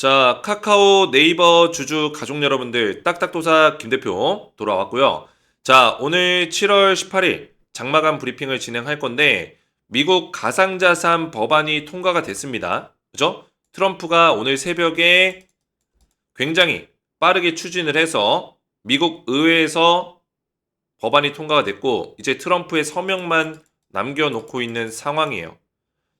자, 카카오 네이버 주주 가족 여러분들, 딱딱도사 김 대표 돌아왔고요. 자, 오늘 7월 18일 장마감 브리핑을 진행할 건데, 미국 가상자산 법안이 통과가 됐습니다. 그죠? 트럼프가 오늘 새벽에 굉장히 빠르게 추진을 해서 미국 의회에서 법안이 통과가 됐고, 이제 트럼프의 서명만 남겨놓고 있는 상황이에요.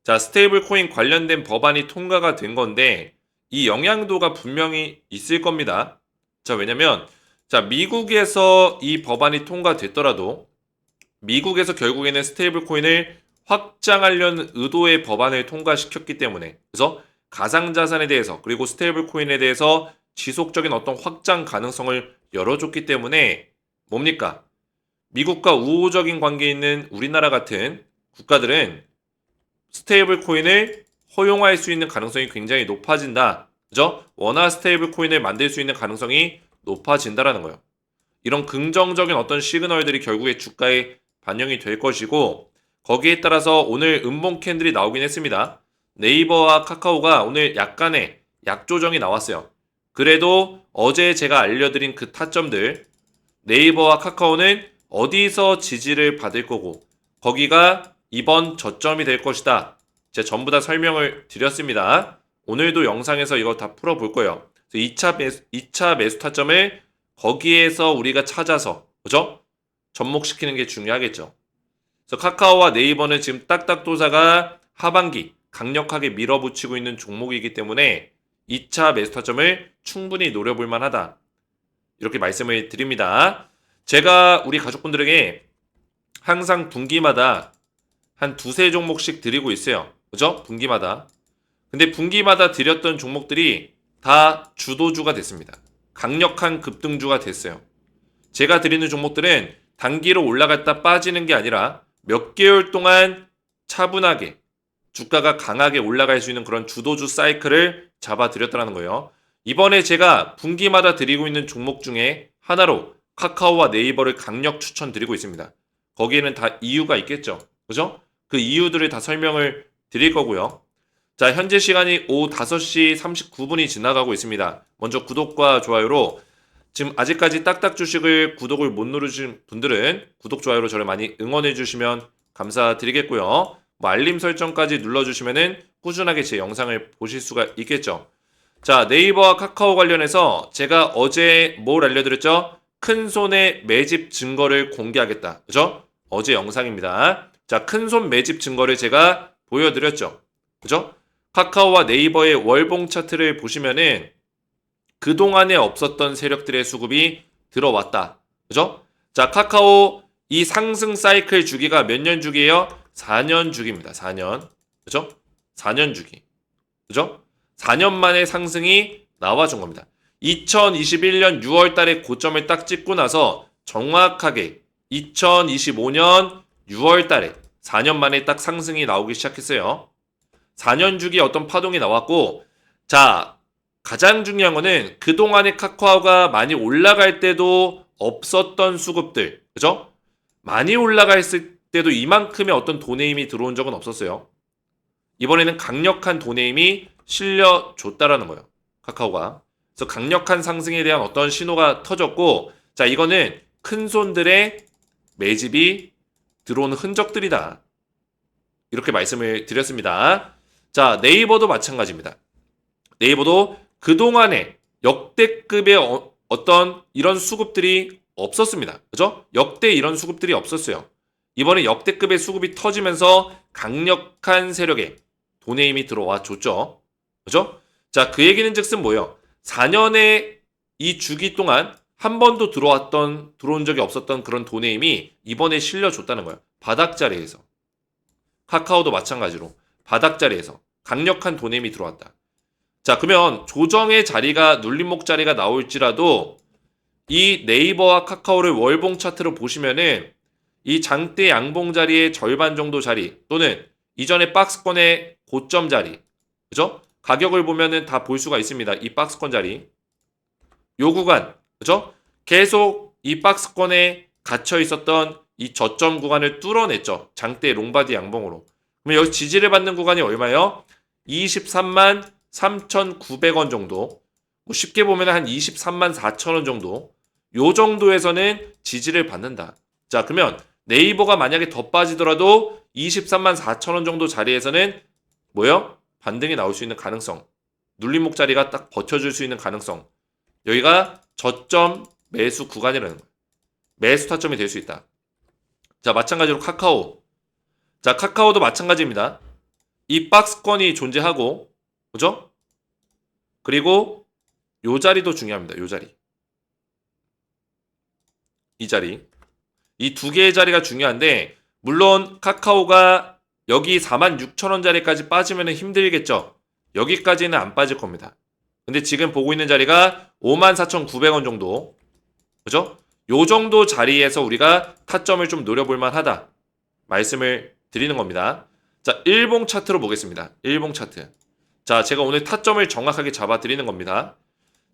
자, 스테이블 코인 관련된 법안이 통과가 된 건데, 이 영향도가 분명히 있을 겁니다. 자, 왜냐면, 자, 미국에서 이 법안이 통과됐더라도, 미국에서 결국에는 스테이블 코인을 확장하려는 의도의 법안을 통과시켰기 때문에, 그래서 가상 자산에 대해서, 그리고 스테이블 코인에 대해서 지속적인 어떤 확장 가능성을 열어줬기 때문에, 뭡니까? 미국과 우호적인 관계에 있는 우리나라 같은 국가들은 스테이블 코인을 허용할 수 있는 가능성이 굉장히 높아진다. 그죠? 원화 스테이블 코인을 만들 수 있는 가능성이 높아진다라는 거예요. 이런 긍정적인 어떤 시그널들이 결국에 주가에 반영이 될 것이고 거기에 따라서 오늘 음봉 캔들이 나오긴 했습니다. 네이버와 카카오가 오늘 약간의 약조정이 나왔어요. 그래도 어제 제가 알려드린 그 타점들 네이버와 카카오는 어디서 지지를 받을 거고 거기가 이번 저점이 될 것이다. 제가 전부 다 설명을 드렸습니다. 오늘도 영상에서 이거 다 풀어볼 거예요. 2차 매수, 2차 매수 타점을 거기에서 우리가 찾아서, 그죠? 접목시키는 게 중요하겠죠. 그래서 카카오와 네이버는 지금 딱딱도사가 하반기 강력하게 밀어붙이고 있는 종목이기 때문에 2차 매수 타점을 충분히 노려볼 만하다. 이렇게 말씀을 드립니다. 제가 우리 가족분들에게 항상 분기마다 한 두세 종목씩 드리고 있어요. 그죠? 분기마다. 근데 분기마다 드렸던 종목들이 다 주도주가 됐습니다. 강력한 급등주가 됐어요. 제가 드리는 종목들은 단기로 올라갔다 빠지는 게 아니라 몇 개월 동안 차분하게 주가가 강하게 올라갈 수 있는 그런 주도주 사이클을 잡아 드렸다는 거예요. 이번에 제가 분기마다 드리고 있는 종목 중에 하나로 카카오와 네이버를 강력 추천드리고 있습니다. 거기에는 다 이유가 있겠죠. 그죠? 그 이유들을 다 설명을 드릴 거고요. 자, 현재 시간이 오후 5시 39분이 지나가고 있습니다. 먼저 구독과 좋아요로 지금 아직까지 딱딱 주식을 구독을 못 누르신 분들은 구독, 좋아요로 저를 많이 응원해 주시면 감사드리겠고요. 뭐 알림 설정까지 눌러주시면은 꾸준하게 제 영상을 보실 수가 있겠죠. 자, 네이버와 카카오 관련해서 제가 어제 뭘 알려드렸죠? 큰 손의 매집 증거를 공개하겠다. 그죠? 어제 영상입니다. 자, 큰 손 매집 증거를 제가 보여드렸죠. 그죠? 카카오와 네이버의 월봉 차트를 보시면은 그동안에 없었던 세력들의 수급이 들어왔다. 그죠? 자, 카카오 이 상승 사이클 주기가 몇 년 주기예요? 4년 주기입니다. 4년. 그죠? 4년 주기. 그죠? 4년 만에 상승이 나와준 겁니다. 2021년 6월 달에 고점을 딱 찍고 나서 정확하게 2025년 6월 달에 4년 만에 딱 상승이 나오기 시작했어요. 4년 주기 어떤 파동이 나왔고, 자, 가장 중요한 거는 그동안에 카카오가 많이 올라갈 때도 없었던 수급들, 그죠? 많이 올라갔을 때도 이만큼의 어떤 돈의 힘이 들어온 적은 없었어요. 이번에는 강력한 돈의 힘이 실려줬다라는 거예요. 카카오가. 그래서 강력한 상승에 대한 어떤 신호가 터졌고, 자, 이거는 큰 손들의 매집이 들어오는 흔적들이다. 이렇게 말씀을 드렸습니다. 자, 네이버도 마찬가지입니다. 네이버도 그동안에 역대급의 어, 어떤 이런 수급들이 없었습니다. 그죠? 역대 이런 수급들이 없었어요. 이번에 역대급의 수급이 터지면서 강력한 세력에 돈의 힘이 들어와 줬죠. 그죠? 자, 그 얘기는 즉슨 뭐예요? 4년의 이 주기 동안 한 번도 들어왔던, 들어온 적이 없었던 그런 돈의 힘이 이번에 실려줬다는 거예요. 바닥 자리에서. 카카오도 마찬가지로 바닥 자리에서 강력한 돈의 힘이 들어왔다. 자, 그러면 조정의 자리가 눌림목 자리가 나올지라도 이 네이버와 카카오를 월봉 차트로 보시면은 이 장대 양봉 자리의 절반 정도 자리 또는 이전에 박스권의 고점 자리 그죠? 가격을 보면은 다 볼 수가 있습니다. 이 박스권 자리 요 구간 그죠? 계속 이 박스권에 갇혀 있었던 이 저점 구간을 뚫어냈죠. 장대 롱바디 양봉으로. 그러면 여기 지지를 받는 구간이 얼마예요? 23만 3,900원 정도. 뭐 쉽게 보면 한 23만 4천 원 정도. 요 정도에서는 지지를 받는다. 자, 그러면 네이버가 만약에 더 빠지더라도 23만 4천 원 정도 자리에서는 뭐요? 반등이 나올 수 있는 가능성. 눌림목 자리가 딱 버텨줄 수 있는 가능성. 여기가 저점 매수 구간이라는 거예요. 매수 타점이 될 수 있다. 자, 마찬가지로 카카오. 자, 카카오도 마찬가지입니다. 이 박스권이 존재하고, 그죠? 그리고 요 자리도 중요합니다. 요 자리. 이 자리. 이 두 개의 자리가 중요한데, 물론 카카오가 여기 46,000원짜리까지 빠지면 힘들겠죠. 여기까지는 안 빠질 겁니다. 근데 지금 보고 있는 자리가 54,900원 정도. 그죠? 요 정도 자리에서 우리가 타점을 좀 노려볼 만하다. 말씀을 드리는 겁니다. 자, 일봉 차트로 보겠습니다. 일봉 차트. 자, 제가 오늘 타점을 정확하게 잡아 드리는 겁니다.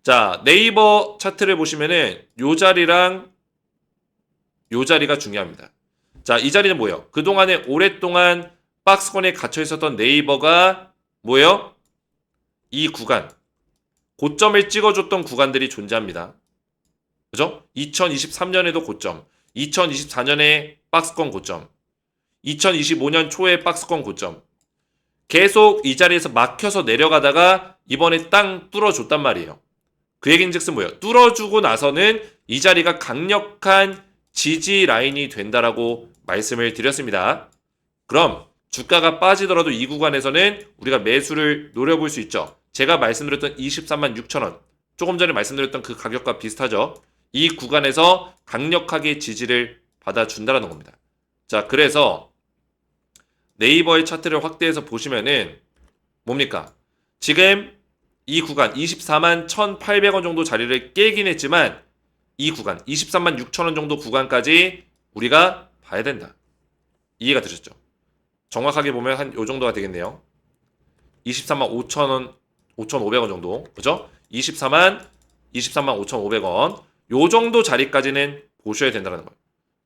자, 네이버 차트를 보시면은 요 자리랑 요 자리가 중요합니다. 자, 이 자리는 뭐예요? 그동안에 오랫동안 박스권에 갇혀 있었던 네이버가 뭐예요? 이 구간. 고점을 찍어줬던 구간들이 존재합니다. 그죠? 2023년에도 고점, 2024년에 박스권 고점, 2025년 초에 박스권 고점. 계속 이 자리에서 막혀서 내려가다가 이번에 땅 뚫어줬단 말이에요. 그 얘기는 즉슨 뭐예요? 뚫어주고 나서는 이 자리가 강력한 지지 라인이 된다라고 말씀을 드렸습니다. 그럼 주가가 빠지더라도 이 구간에서는 우리가 매수를 노려볼 수 있죠. 제가 말씀드렸던 23만 6천 원, 조금 전에 말씀드렸던 그 가격과 비슷하죠. 이 구간에서 강력하게 지지를 받아준다라는 겁니다. 자, 그래서 네이버의 차트를 확대해서 보시면은 뭡니까? 지금 이 구간 24만 1,800원 정도 자리를 깨긴 했지만 이 구간 23만 6천 원 정도 구간까지 우리가 봐야 된다. 이해가 되셨죠? 정확하게 보면 한 요 정도가 되겠네요. 23만 5천 원, 5,500원 정도. 그죠? 24만 23만 5,500원. 요 정도 자리까지는 보셔야 된다는 거예요.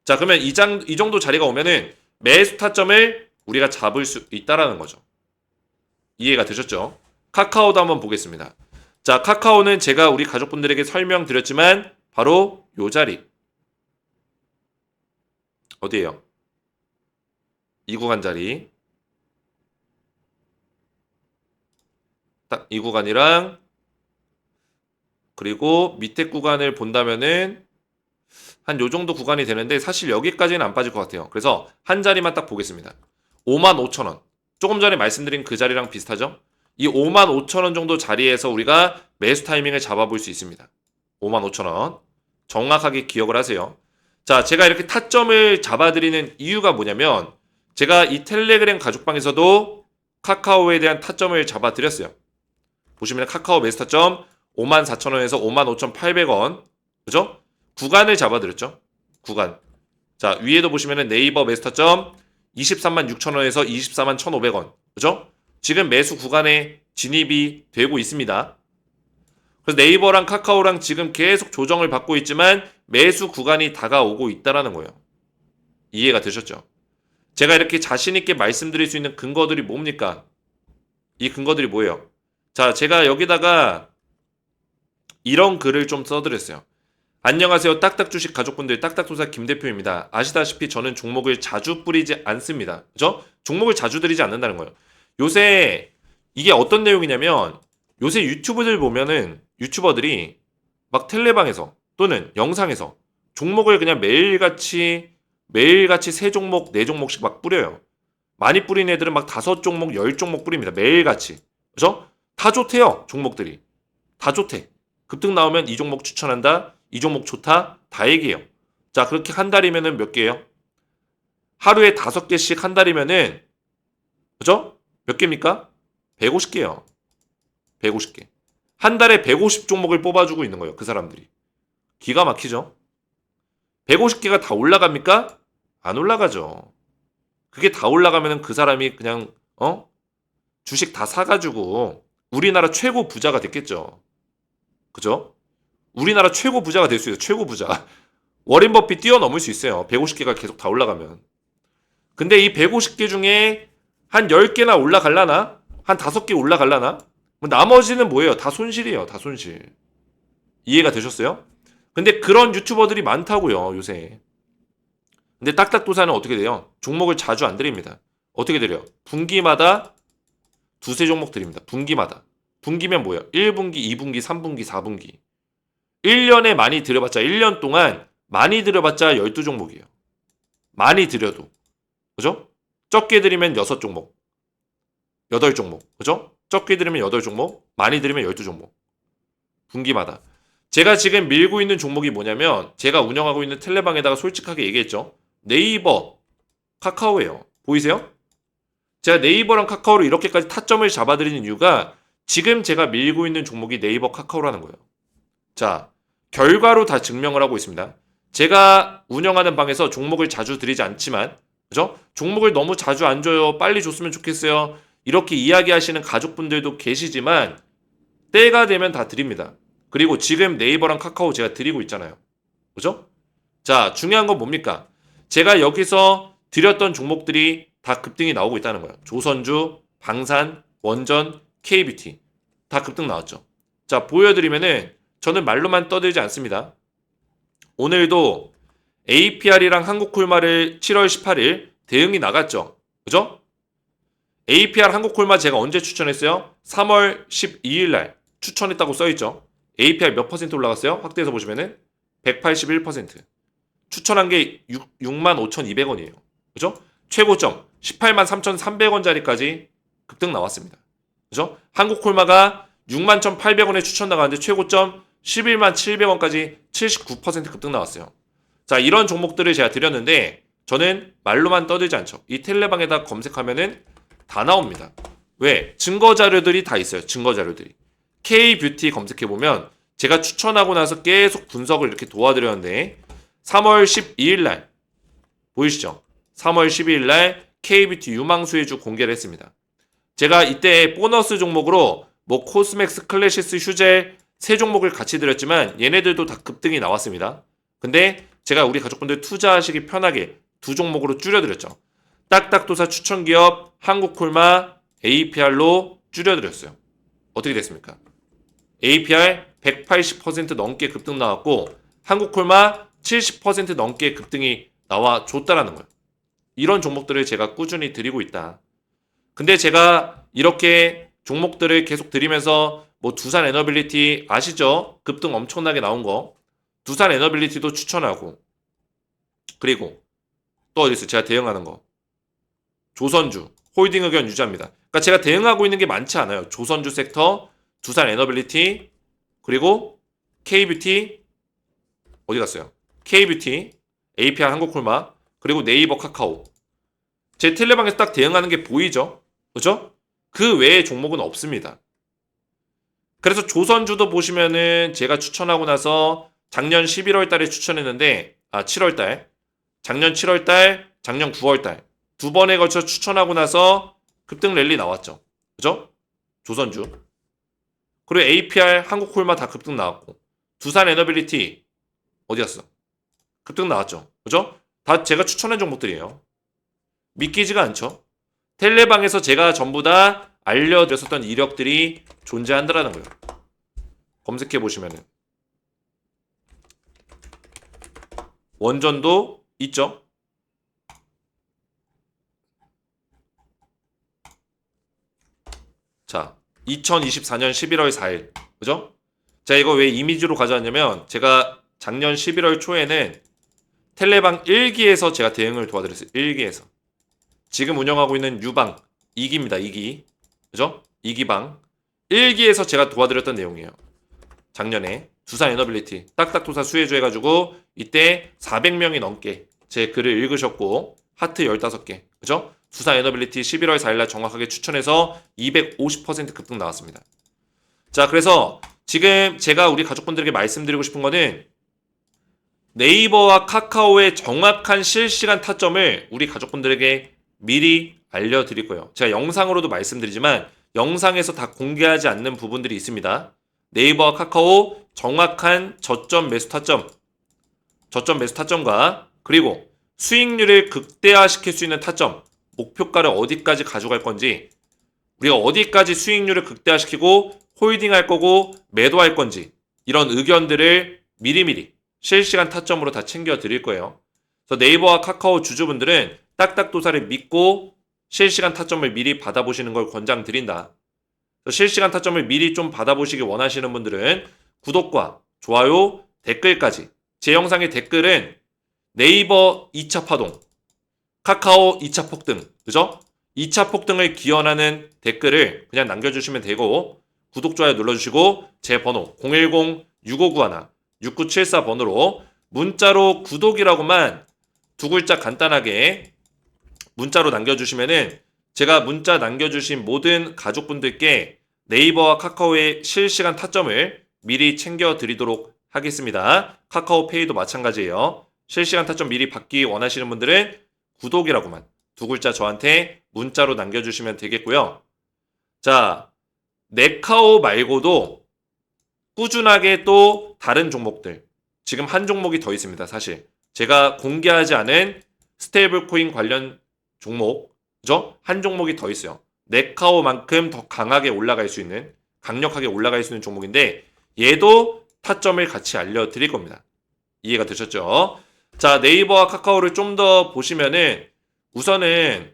자, 그러면 이, 장, 이 정도 자리가 오면은 매수 타점을 우리가 잡을 수 있다라는 거죠. 이해가 되셨죠? 카카오도 한번 보겠습니다. 자, 카카오는 제가 우리 가족분들에게 설명드렸지만 바로 요 자리. 어디예요? 이 구간 자리. 딱 이 구간이랑 그리고 밑에 구간을 본다면은 한 요 정도 구간이 되는데 사실 여기까지는 안 빠질 것 같아요. 그래서 한 자리만 딱 보겠습니다. 5만 5천 원. 조금 전에 말씀드린 그 자리랑 비슷하죠? 이 5만 5천 원 정도 자리에서 우리가 매수 타이밍을 잡아볼 수 있습니다. 5만 5천 원. 정확하게 기억을 하세요. 자, 제가 이렇게 타점을 잡아드리는 이유가 뭐냐면 제가 이 텔레그램 가족방에서도 카카오에 대한 타점을 잡아드렸어요. 보시면 카카오 매수 타점 5만 4천 원에서 5만 5천8백원 그죠? 구간을 잡아드렸죠. 구간. 자, 위에도 보시면 네이버 매수 타점 23만 6천 원에서 24만 1,500원. 그죠? 지금 매수 구간에 진입이 되고 있습니다. 그래서 네이버랑 카카오랑 지금 계속 조정을 받고 있지만 매수 구간이 다가오고 있다라는 거예요. 이해가 되셨죠? 제가 이렇게 자신 있게 말씀드릴 수 있는 근거들이 뭡니까? 이 근거들이 뭐예요? 자, 제가 여기다가 이런 글을 좀 써드렸어요. 안녕하세요. 딱딱 주식 가족분들 딱딱도사 김 대표입니다. 아시다시피 저는 종목을 자주 뿌리지 않습니다. 그죠? 종목을 자주 들이지 않는다는 거예요. 요새 이게 어떤 내용이냐면 요새 유튜브들 보면은 유튜버들이 막 텔레방에서 또는 영상에서 종목을 그냥 매일같이 매일같이 세 종목, 네 종목씩 막 뿌려요. 많이 뿌린 애들은 막 다섯 종목, 열 종목 뿌립니다. 매일같이. 그죠? 다 좋대요. 종목들이. 다 좋대. 급등 나오면 이 종목 추천한다. 이 종목 좋다. 다 얘기해요. 자, 그렇게 한 달이면은 몇 개예요? 하루에 다섯 개씩 한 달이면은 그죠? 몇 개입니까? 150개요. 150개. 한 달에 150 종목을 뽑아주고 있는 거예요. 그 사람들이. 기가 막히죠? 150개가 다 올라갑니까? 안 올라가죠. 그게 다 올라가면 그 사람이 그냥, 어? 주식 다 사가지고 우리나라 최고 부자가 됐겠죠. 그죠? 우리나라 최고 부자가 될 수 있어요. 최고 부자. 워린 버핏 뛰어넘을 수 있어요. 150개가 계속 다 올라가면. 근데 이 150개 중에 한 10개나 올라갈라나? 한 5개 올라갈라나? 뭐 나머지는 뭐예요? 다 손실이에요. 다 손실. 이해가 되셨어요? 근데 그런 유튜버들이 많다고요, 요새. 근데 딱딱도사는 어떻게 돼요? 종목을 자주 안 드립니다. 어떻게 드려요? 분기마다 두세 종목 드립니다. 분기마다. 분기면 뭐예요? 1분기, 2분기, 3분기, 4분기. 1년에 많이 들여봤자 1년 동안 많이 들여봤자 12종목이에요. 많이 들여도. 그죠? 적게 들이면 6종목. 8종목. 그죠? 적게 들이면 8종목, 많이 들이면 12종목. 분기마다. 제가 지금 밀고 있는 종목이 뭐냐면 제가 운영하고 있는 텔레방에다가 솔직하게 얘기했죠. 네이버, 카카오예요. 보이세요? 제가 네이버랑 카카오로 이렇게까지 타점을 잡아드리는 이유가 지금 제가 밀고 있는 종목이 네이버 카카오라는 거예요. 자, 결과로 다 증명을 하고 있습니다. 제가 운영하는 방에서 종목을 자주 드리지 않지만, 그죠? 종목을 너무 자주 안 줘요. 빨리 줬으면 좋겠어요. 이렇게 이야기하시는 가족분들도 계시지만, 때가 되면 다 드립니다. 그리고 지금 네이버랑 카카오 제가 드리고 있잖아요. 그죠? 자, 중요한 건 뭡니까? 제가 여기서 드렸던 종목들이 다 급등이 나오고 있다는 거예요. 조선주, 방산, 원전, KBT. 다 급등 나왔죠. 자, 보여드리면은 저는 말로만 떠들지 않습니다. 오늘도 APR이랑 한국콜마를 7월 18일 대응이 나갔죠. 그죠? APR 한국콜마 제가 언제 추천했어요? 3월 12일 날 추천했다고 써있죠. APR 몇 퍼센트 올라갔어요? 확대해서 보시면은 181%. 추천한 게 6, 65,200원이에요. 그죠? 최고점 18만 3,300원짜리까지 급등 나왔습니다. 그죠? 한국 콜마가 6만 1,800원에 추천 나가는데 최고점 11만 700원까지 79% 급등 나왔어요. 자, 이런 종목들을 제가 드렸는데 저는 말로만 떠들지 않죠. 이 텔레방에다 검색하면은 다 나옵니다. 왜? 증거 자료들이 다 있어요. 증거 자료들이. K-뷰티 검색해 보면 제가 추천하고 나서 계속 분석을 이렇게 도와드렸는데 3월 12일 날 보이시죠? 3월 12일 날 K-뷰티 유망수의주 공개를 했습니다. 제가 이때 보너스 종목으로 뭐 코스맥스 클래시스 휴젤 세 종목을 같이 드렸지만 얘네들도 다 급등이 나왔습니다. 근데 제가 우리 가족분들 투자하시기 편하게 두 종목으로 줄여드렸죠. 딱딱도사 추천기업 한국콜마 APR로 줄여드렸어요. 어떻게 됐습니까? APR 180% 넘게 급등 나왔고 한국콜마 70% 넘게 급등이 나와 줬다라는 거예요. 이런 종목들을 제가 꾸준히 드리고 있다. 근데 제가 이렇게 종목들을 계속 드리면서 뭐 두산 에너빌리티 아시죠? 급등 엄청나게 나온 거. 두산 에너빌리티도 추천하고 그리고 또 어디 있어요? 제가 대응하는 거. 조선주 홀딩 의견 유지합니다. 그러니까 제가 대응하고 있는 게 많지 않아요. 조선주 섹터, 두산 에너빌리티 그리고 K뷰티 어디 갔어요? K뷰티, APR 한국콜마 그리고 네이버 카카오. 제 텔레방에서 딱 대응하는 게 보이죠? 그죠? 그 외의 종목은 없습니다. 그래서 조선주도 보시면은 제가 추천하고 나서 작년 11월 달에 추천했는데, 아, 7월 달. 작년 7월 달, 작년 9월 달. 두 번에 걸쳐 추천하고 나서 급등 랠리 나왔죠. 그죠? 조선주. 그리고 APR 한국콜마 다 급등 나왔고. 두산 에너빌리티 어디 갔어? 급등 나왔죠. 그죠? 다 제가 추천한 종목들이에요. 믿기지가 않죠. 텔레방에서 제가 전부 다 알려드렸었던 이력들이 존재한다라는 거예요. 검색해 보시면은 원전도 있죠. 자, 2024년 11월 4일. 그죠? 자, 이거 왜 이미지로 가져왔냐면 제가 작년 11월 초에는 텔레방 1기에서 제가 대응을 도와드렸어요. 1기에서. 지금 운영하고 있는 유방 2기입니다. 2기. 그죠? 2기방. 1기에서 제가 도와드렸던 내용이에요. 작년에 두산 에너빌리티 딱딱도사 수혜주 해가지고 이때 400명이 넘게 제 글을 읽으셨고 하트 15개. 그죠? 두산 에너빌리티 11월 4일날 정확하게 추천해서 250% 급등 나왔습니다. 자, 그래서 지금 제가 우리 가족분들에게 말씀드리고 싶은 거는 네이버와 카카오의 정확한 실시간 타점을 우리 가족분들에게 미리 알려드릴 거예요. 제가 영상으로도 말씀드리지만 영상에서 다 공개하지 않는 부분들이 있습니다. 네이버와 카카오 정확한 저점 매수 타점, 저점 매수 타점과 그리고 수익률을 극대화시킬 수 있는 타점, 목표가를 어디까지 가져갈 건지 우리가 어디까지 수익률을 극대화시키고 홀딩할 거고 매도할 건지 이런 의견들을 미리미리 실시간 타점으로 다 챙겨 드릴 거예요. 그래서 네이버와 카카오 주주분들은 딱딱도사를 믿고 실시간 타점을 미리 받아보시는 걸 권장드린다. 실시간 타점을 미리 좀 받아보시기 원하시는 분들은 구독과 좋아요, 댓글까지 제 영상의 댓글은 네이버 2차 파동, 카카오 2차 폭등, 그죠? 2차 폭등을 기원하는 댓글을 그냥 남겨주시면 되고 구독, 좋아요 눌러주시고 제 번호 010-6591-6974 번호로 문자로 구독이라고만 두 글자 간단하게 문자로 남겨주시면은 제가 문자 남겨주신 모든 가족분들께 네이버와 카카오의 실시간 타점을 미리 챙겨드리도록 하겠습니다. 카카오페이도 마찬가지예요. 실시간 타점 미리 받기 원하시는 분들은 구독이라고만 두 글자 저한테 문자로 남겨주시면 되겠고요. 자, 네카오 말고도 꾸준하게 또 다른 종목들 지금 한 종목이 더 있습니다. 사실 제가 공개하지 않은 스테이블 코인 관련 종목 그죠? 한 종목이 더 있어요. 네카오만큼 더 강하게 올라갈 수 있는 강력하게 올라갈 수 있는 종목인데 얘도 타점을 같이 알려드릴 겁니다. 이해가 되셨죠? 자 네이버와 카카오를 좀 더 보시면은 우선은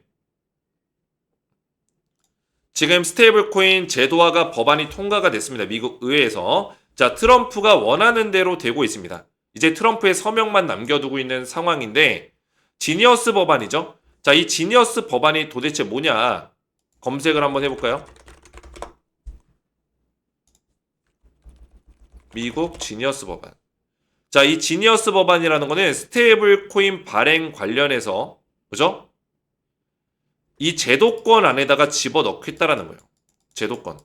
지금 스테이블 코인 제도화가 법안이 통과가 됐습니다. 미국 의회에서. 자, 트럼프가 원하는 대로 되고 있습니다. 이제 트럼프의 서명만 남겨두고 있는 상황인데, 지니어스 법안이죠? 자, 이 지니어스 법안이 도대체 뭐냐? 검색을 한번 해볼까요? 미국 지니어스 법안. 자, 이 지니어스 법안이라는 거는 스테이블 코인 발행 관련해서, 그죠? 이 제도권 안에다가 집어넣겠다라는 거예요. 제도권.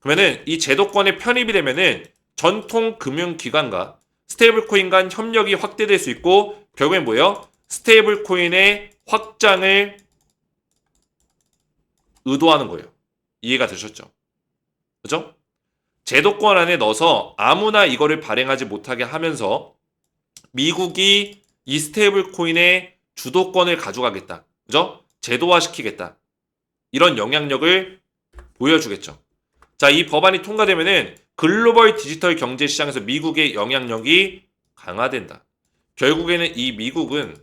그러면은 이 제도권에 편입이 되면은 전통 금융 기관과 스테이블 코인 간 협력이 확대될 수 있고 결국엔 뭐예요? 스테이블 코인의 확장을 의도하는 거예요. 이해가 되셨죠? 그죠? 제도권 안에 넣어서 아무나 이거를 발행하지 못하게 하면서 미국이 이 스테이블 코인의 주도권을 가져가겠다. 그죠? 제도화시키겠다. 이런 영향력을 보여주겠죠. 자, 이 법안이 통과되면은 글로벌 디지털 경제 시장에서 미국의 영향력이 강화된다. 결국에는 이 미국은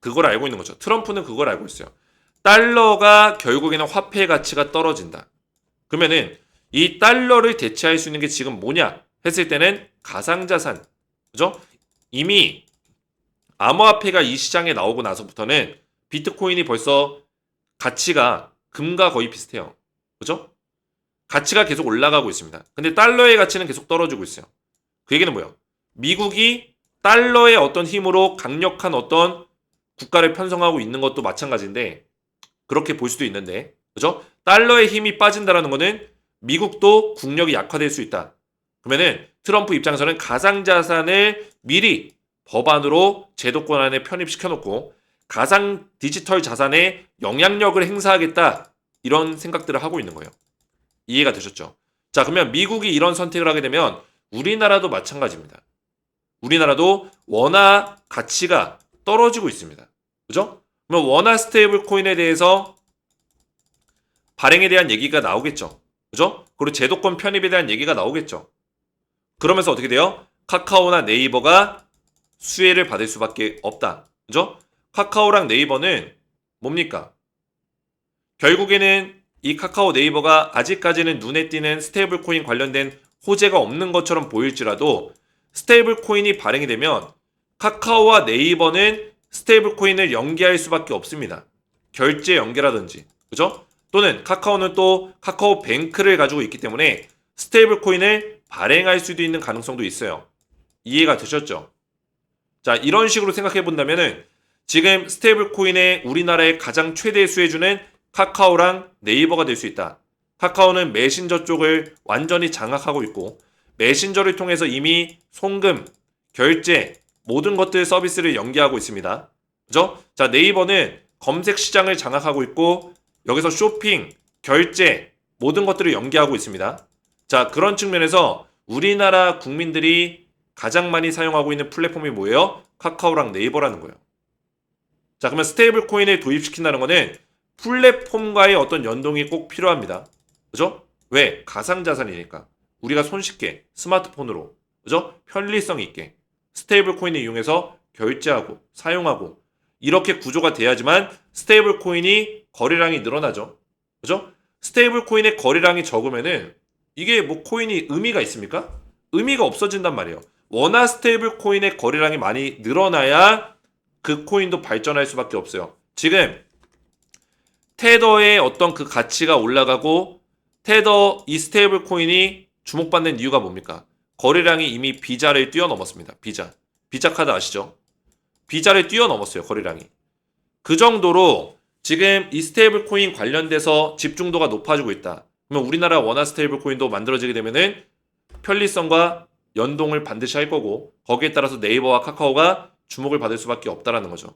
그걸 알고 있는 거죠. 트럼프는 그걸 알고 있어요. 달러가 결국에는 화폐 가치가 떨어진다. 그러면은 이 달러를 대체할 수 있는 게 지금 뭐냐 했을 때는 가상자산. 그죠? 이미 암호화폐가 이 시장에 나오고 나서부터는 비트코인이 벌써 가치가 금과 거의 비슷해요. 그죠? 가치가 계속 올라가고 있습니다. 근데 달러의 가치는 계속 떨어지고 있어요. 그 얘기는 뭐예요? 미국이 달러의 어떤 힘으로 강력한 어떤 국가를 편성하고 있는 것도 마찬가지인데 그렇게 볼 수도 있는데 그죠? 달러의 힘이 빠진다라는 거는 미국도 국력이 약화될 수 있다. 그러면은 트럼프 입장에서는 가상자산을 미리 법안으로 제도권 안에 편입시켜 놓고 가상 디지털 자산에 영향력을 행사하겠다. 이런 생각들을 하고 있는 거예요. 이해가 되셨죠? 자, 그러면 미국이 이런 선택을 하게 되면 우리나라도 마찬가지입니다. 우리나라도 원화 가치가 떨어지고 있습니다. 그죠? 그러면 원화 스테이블 코인에 대해서 발행에 대한 얘기가 나오겠죠. 그죠? 그리고 제도권 편입에 대한 얘기가 나오겠죠. 그러면서 어떻게 돼요? 카카오나 네이버가 수혜를 받을 수밖에 없다. 그죠? 카카오랑 네이버는 뭡니까? 결국에는 이 카카오 네이버가 아직까지는 눈에 띄는 스테이블 코인 관련된 호재가 없는 것처럼 보일지라도 스테이블 코인이 발행이 되면 카카오와 네이버는 스테이블 코인을 연계할 수밖에 없습니다. 결제 연계라든지. 그죠? 또는 카카오는 또 카카오 뱅크를 가지고 있기 때문에 스테이블 코인을 발행할 수도 있는 가능성도 있어요. 이해가 되셨죠? 자, 이런 식으로 생각해 본다면은 지금 스테이블 코인의 우리나라의 가장 최대 수혜주는 카카오랑 네이버가 될 수 있다. 카카오는 메신저 쪽을 완전히 장악하고 있고 메신저를 통해서 이미 송금, 결제, 모든 것들 서비스를 연계하고 있습니다. 그죠? 자, 네이버는 검색 시장을 장악하고 있고 여기서 쇼핑, 결제, 모든 것들을 연계하고 있습니다. 자, 그런 측면에서 우리나라 국민들이 가장 많이 사용하고 있는 플랫폼이 뭐예요? 카카오랑 네이버라는 거예요. 자, 그러면 스테이블 코인을 도입시킨다는 거는 플랫폼과의 어떤 연동이 꼭 필요합니다. 그죠? 왜? 가상자산이니까. 우리가 손쉽게 스마트폰으로, 그죠? 편리성 있게 스테이블 코인을 이용해서 결제하고 사용하고 이렇게 구조가 돼야지만 스테이블 코인이 거래량이 늘어나죠. 그죠? 스테이블 코인의 거래량이 적으면은 이게 뭐 코인이 의미가 있습니까? 의미가 없어진단 말이에요. 워낙 스테이블 코인의 거래량이 많이 늘어나야 그 코인도 발전할 수밖에 없어요. 지금 테더의 어떤 그 가치가 올라가고 테더 이 스테이블 코인이 주목받는 이유가 뭡니까? 거래량이 이미 비자를 뛰어넘었습니다. 비자. 비자 카드 아시죠? 비자를 뛰어넘었어요. 거래량이. 그 정도로 지금 이 스테이블 코인 관련돼서 집중도가 높아지고 있다. 그러면 우리나라 원화 스테이블 코인도 만들어지게 되면은 편리성과 연동을 반드시 할 거고 거기에 따라서 네이버와 카카오가 주목을 받을 수밖에 없다라는 거죠.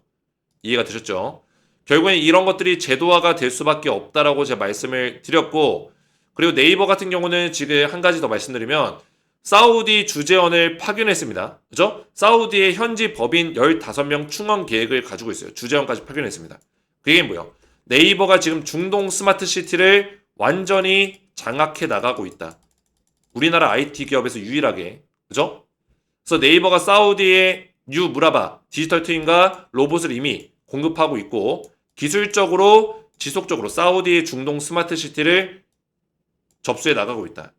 이해가 되셨죠? 결국엔 이런 것들이 제도화가 될 수밖에 없다라고 제가 말씀을 드렸고 그리고 네이버 같은 경우는 지금 한 가지 더 말씀드리면 사우디 주재원을 파견했습니다. 그죠? 사우디의 현지 법인 15명 충원 계획을 가지고 있어요. 주재원까지 파견했습니다. 그게 뭐예요? 네이버가 지금 중동 스마트 시티를 완전히 장악해 나가고 있다. 우리나라 IT 기업에서 유일하게. 그죠? 그래서 네이버가 사우디의 뉴 무라바 디지털 트윈과 로봇을 이미 공급하고 있고 기술적으로 지속적으로 사우디의 중동 스마트 시티를 접수해 나가고 있다.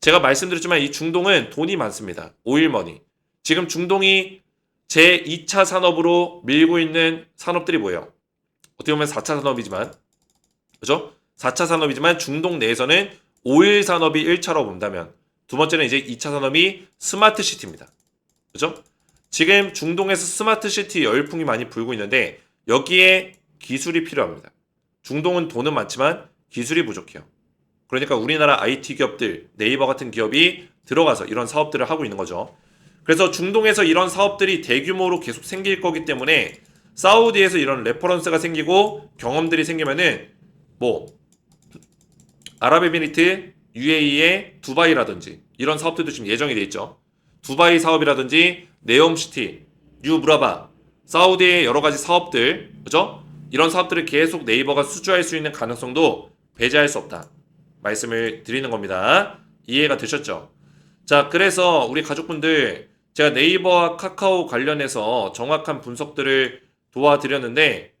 제가 말씀드렸지만 이 중동은 돈이 많습니다. 오일머니. 지금 중동이 제 2차 산업으로 밀고 있는 산업들이 뭐예요? 어떻게 보면 4차 산업이지만 그죠? 4차 산업이지만 중동 내에서는 오일 산업이 1차로 본다면 두 번째는 이제 2차 산업이 스마트 시티입니다. 그죠? 지금 중동에서 스마트 시티 열풍이 많이 불고 있는데 여기에 기술이 필요합니다. 중동은 돈은 많지만 기술이 부족해요. 그러니까 우리나라 IT 기업들, 네이버 같은 기업이 들어가서 이런 사업들을 하고 있는 거죠. 그래서 중동에서 이런 사업들이 대규모로 계속 생길 거기 때문에 사우디에서 이런 레퍼런스가 생기고 경험들이 생기면은 뭐 아랍에미리트, UAE의 두바이라든지 이런 사업들도 지금 예정이 돼 있죠. 두바이 사업이라든지 네옴시티, 뉴브라바, 사우디의 여러 가지 사업들, 그죠? 이런 사업들을 계속 네이버가 수주할 수 있는 가능성도 배제할 수 없다. 말씀을 드리는 겁니다. 이해가 되셨죠? 자, 그래서 우리 가족분들 제가 네이버와 카카오 관련해서 정확한 분석들을 도와드렸는데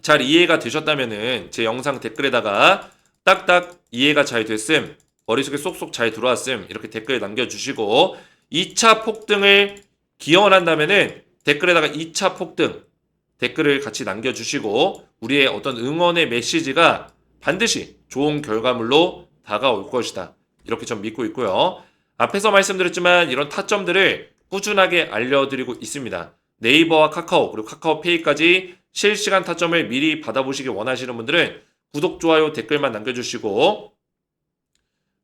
잘 이해가 되셨다면은 제 영상 댓글에다가 딱딱 이해가 잘 됐음, 머릿속에 쏙쏙 잘 들어왔음 이렇게 댓글 남겨주시고 2차 폭등을 기원한다면은 댓글에다가 2차 폭등 댓글을 같이 남겨주시고 우리의 어떤 응원의 메시지가 반드시 좋은 결과물로 다가올 것이다. 이렇게 전 믿고 있고요. 앞에서 말씀드렸지만 이런 타점들을 꾸준하게 알려드리고 있습니다. 네이버와 카카오 그리고 카카오페이까지 실시간 타점을 미리 받아보시길 원하시는 분들은 구독, 좋아요, 댓글만 남겨주시고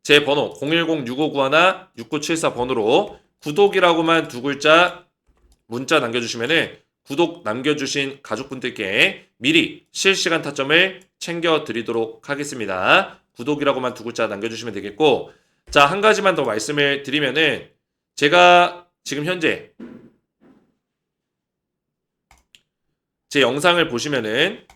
제 번호 010-6591-6974 번호로 구독이라고만 두 글자 문자 남겨주시면은 구독 남겨주신 가족분들께 미리 실시간 타점을 챙겨드리도록 하겠습니다. 구독이라고만 두 글자 남겨주시면 되겠고, 자, 한 가지만 더 말씀을 드리면은, 제가 지금 현재 제 영상을 보시면은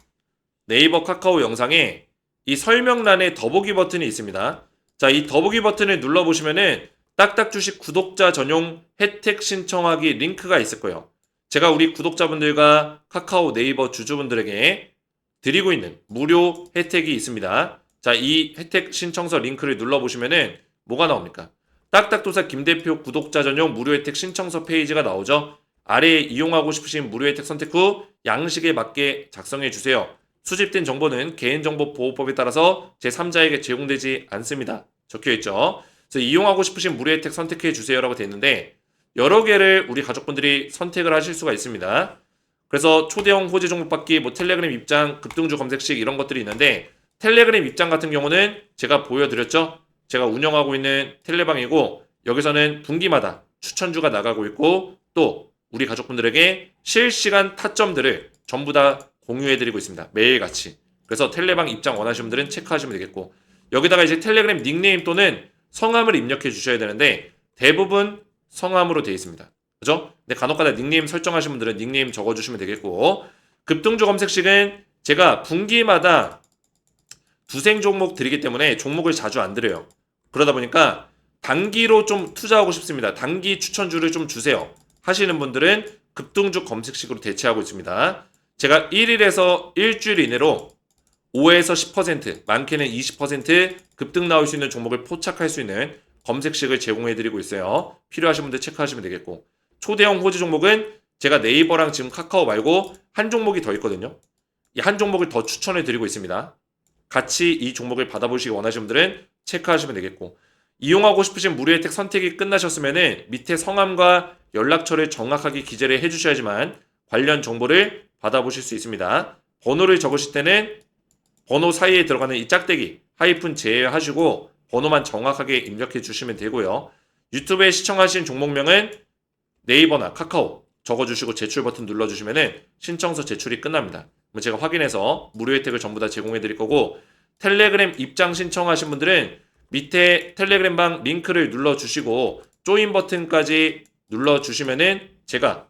네이버 카카오 영상에 이 설명란에 더보기 버튼이 있습니다. 자, 이 더보기 버튼을 눌러보시면은 딱딱 주식 구독자 전용 혜택 신청하기 링크가 있을 거예요. 제가 우리 구독자분들과 카카오 네이버 주주분들에게 드리고 있는 무료 혜택이 있습니다. 자, 이 혜택 신청서 링크를 눌러보시면은 뭐가 나옵니까? 딱딱도사 김 대표 구독자 전용 무료 혜택 신청서 페이지가 나오죠. 아래에 이용하고 싶으신 무료 혜택 선택 후 양식에 맞게 작성해 주세요. 수집된 정보는 개인정보보호법에 따라서 제3자에게 제공되지 않습니다. 적혀 있죠. 그래서 이용하고 싶으신 무료 혜택 선택해 주세요라고 되어 있는데 여러 개를 우리 가족분들이 선택을 하실 수가 있습니다. 그래서 초대형 호재 종목 받기, 뭐 텔레그램 입장, 급등주 검색식 이런 것들이 있는데 텔레그램 입장 같은 경우는 제가 보여드렸죠. 제가 운영하고 있는 텔레방이고 여기서는 분기마다 추천주가 나가고 있고 또 우리 가족분들에게 실시간 타점들을 전부 다 공유해드리고 있습니다. 매일같이. 그래서 텔레방 입장 원하시는 분들은 체크하시면 되겠고 여기다가 이제 텔레그램 닉네임 또는 성함을 입력해 주셔야 되는데 대부분 성함으로 되어 있습니다. 그죠? 근데 간혹가다 닉네임 설정하신 분들은 닉네임 적어주시면 되겠고 급등주 검색식은 제가 분기마다 두생 종목 드리기 때문에 종목을 자주 안 드려요. 그러다 보니까 단기로 좀 투자하고 싶습니다. 단기 추천주를 좀 주세요. 하시는 분들은 급등주 검색식으로 대체하고 있습니다. 제가 1일에서 일주일 이내로 5에서 10%, 많게는 20% 급등 나올 수 있는 종목을 포착할 수 있는 검색식을 제공해 드리고 있어요. 필요하신 분들 체크하시면 되겠고. 초대형 호지 종목은 제가 네이버랑 지금 카카오 말고 한 종목이 더 있거든요. 이 한 종목을 더 추천해 드리고 있습니다. 같이 이 종목을 받아보시기 원하시는 분들은 체크하시면 되겠고. 이용하고 싶으신 무료 혜택 선택이 끝나셨으면 밑에 성함과 연락처를 정확하게 기재를 해주셔야지만 관련 정보를 받아보실 수 있습니다. 번호를 적으실 때는 번호 사이에 들어가는 이 짝대기 하이픈 제외하시고 번호만 정확하게 입력해 주시면 되고요. 유튜브에 시청하신 종목명은 네이버나 카카오 적어주시고 제출 버튼 눌러주시면 신청서 제출이 끝납니다. 제가 확인해서 무료 혜택을 전부 다 제공해 드릴 거고 텔레그램 입장 신청하신 분들은 밑에 텔레그램 방 링크를 눌러주시고 조인 버튼까지 눌러주시면은 제가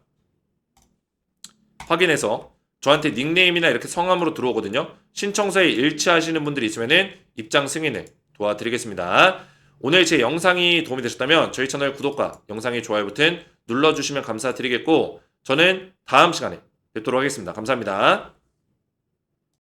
확인해서 저한테 닉네임이나 이렇게 성함으로 들어오거든요. 신청서에 일치하시는 분들이 있으면은 입장 승인을 도와드리겠습니다. 오늘 제 영상이 도움이 되셨다면 저희 채널 구독과 영상의 좋아요 버튼 눌러주시면 감사드리겠고 저는 다음 시간에 뵙도록 하겠습니다. 감사합니다.